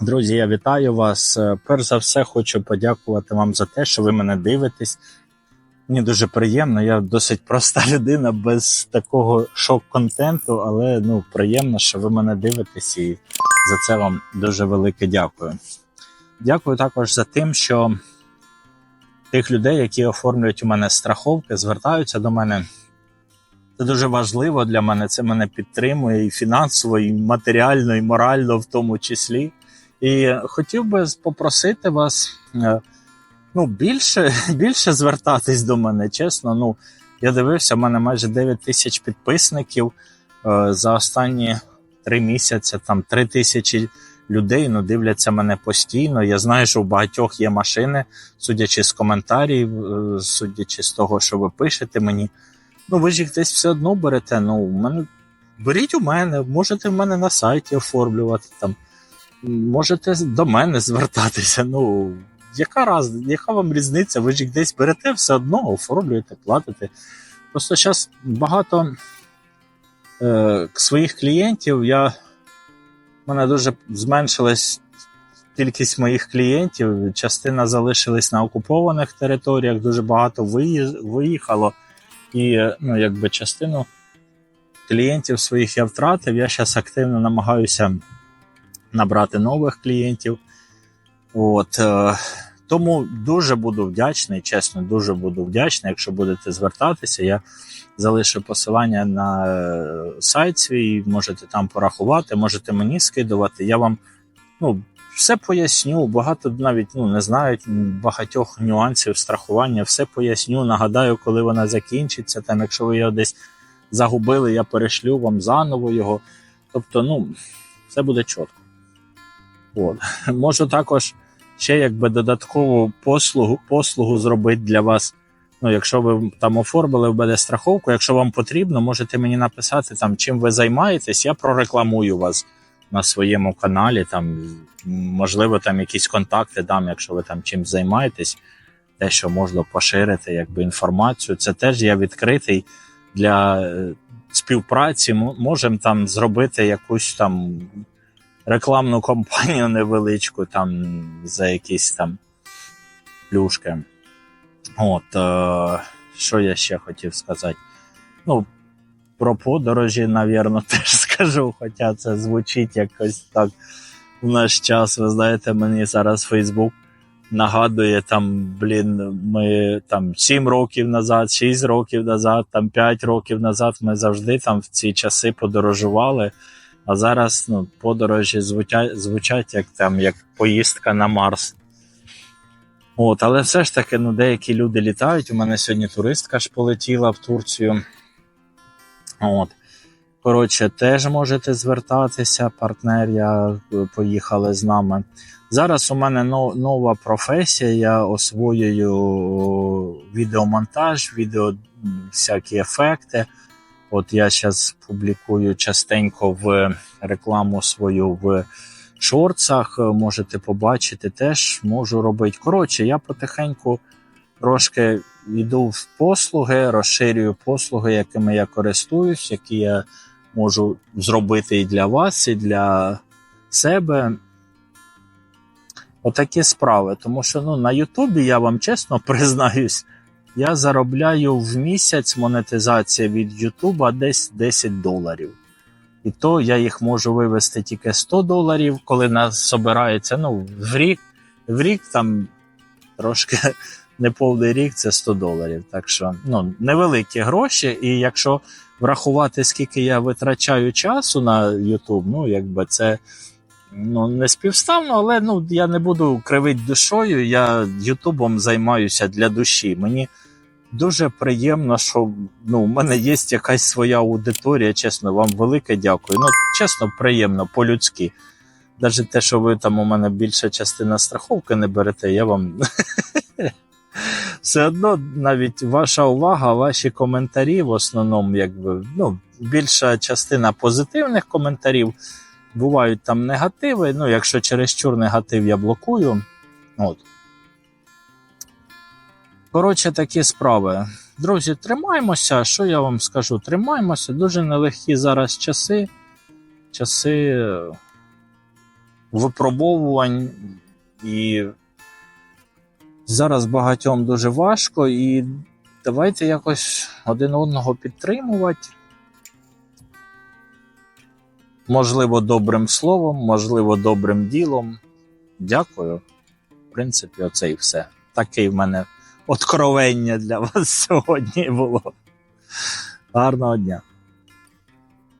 Друзі, я вітаю вас. Е, Перш за все, хочу подякувати вам за те, що ви мене дивитесь. Мені дуже приємно. Я досить проста людина без такого шок-контенту, але ну приємно, що ви мене дивитесь, і за це вам дуже велике дякую. Дякую також за тим, що тих людей, які оформлюють у мене страховки, звертаються до мене. Це дуже важливо для мене. Це мене підтримує і фінансово, і матеріально, і морально, в тому числі. І хотів би попросити вас е, ну, більше, більше звертатись до мене, чесно. Ну, я дивився, в мене майже 9 тисяч підписників е, за останні три місяці, там 3 тисячі людей ну, дивляться мене постійно. Я знаю, що у багатьох є машини, судячи з коментарів, е, судячи з того, що ви пишете мені. Ну, ви ж їх десь все одно берете. Ну, у мене беріть у мене, можете в мене на сайті оформлювати там. Можете до мене звертатися. Ну, яка раз, яка вам різниця? Ви ж десь берете все одно, оформлюєте, платите. Просто зараз багато е, своїх клієнтів я. в мене дуже зменшилась кількість моїх клієнтів. Частина залишилась на окупованих територіях, дуже багато виїхало. І ну, якби частину клієнтів своїх я втратив. Я зараз активно намагаюся набрати нових клієнтів. От, е, тому дуже буду вдячний, чесно, дуже буду вдячний, якщо будете звертатися. Я залишу посилання на е, сайт свій, можете там порахувати, можете мені скидувати. Я вам ну, все поясню. Багато навіть ну, не знають багатьох нюансів страхування, все поясню. Нагадаю, коли вона закінчиться. Там, якщо ви його десь загубили, я перешлю вам заново його. Тобто, ну, все буде чітко. От. Можу також ще якби додаткову послугу, послугу зробити для вас. Ну, якщо ви там оформили в мене страховку, якщо вам потрібно, можете мені написати, там, чим ви займаєтесь, я прорекламую вас на своєму каналі. Там, можливо, там якісь контакти дам, якщо ви там чим займаєтесь, те, що можна поширити, якби інформацію. Це теж я відкритий для е, співпраці. Можемо там зробити якусь там рекламну кампанію невеличку там за якісь там плюшки. От, е, що я ще хотів сказати? Ну, про подорожі, навірно, теж скажу, хоча це звучить якось так в наш час. Ви знаєте, мені зараз Фейсбук нагадує там, блін, ми там 7 років назад, 6 років назад, там 5 років назад ми завжди там в ці часи подорожували. А зараз ну, подорожі звучать, звучать як там як поїздка на Марс. От, але все ж таки, ну, деякі люди літають. У мене сьогодні туристка ж полетіла в Турцію. От. Коротше, теж можете звертатися, партнеря поїхали з нами. Зараз у мене но- нова професія. Я освоюю відеомонтаж, відео всякі ефекти. От я зараз публікую частенько в рекламу свою в шорцах. е, Можете побачити, теж можу робити. Коротше, я потихеньку трошки йду в послуги, розширюю послуги, якими я користуюсь, які я можу зробити і для вас, і для себе. Отакі справи. Тому що ну, на Ютубі я вам чесно признаюсь, я заробляю в місяць монетизація від Ютуба десь 10 доларів. І то я їх можу вивести тільки 100 доларів, коли нас собирається. Ну, в рік, в рік там трошки неповний рік це 100 доларів. Так що ну, невеликі гроші. І якщо врахувати, скільки я витрачаю часу на YouTube, ну якби це ну, не співставно, але ну, я не буду кривити душою. Я Ютубом займаюся для душі. Мені дуже приємно, що ну, у мене є якась своя аудиторія. Чесно, вам велике дякую. Ну, чесно, приємно, по-людськи. Навіть те, що ви там у мене більша частина страховки не берете, я вам. Все одно навіть ваша увага, ваші коментарі в основному, якби ну, більша частина позитивних коментарів. Бувають там негативи. Ну, якщо чересчур негатив я блокую. От. Коротше, такі справи. Друзі, тримаймося. Що я вам скажу? Тримаймося. Дуже нелегкі зараз часи. Часи випробовувань, і зараз багатьом дуже важко, і давайте якось один одного підтримувати. Можливо, добрим словом, можливо, добрим ділом. Дякую. В принципі, оце і все. Таке в мене откровення для вас сьогодні було. Гарного дня.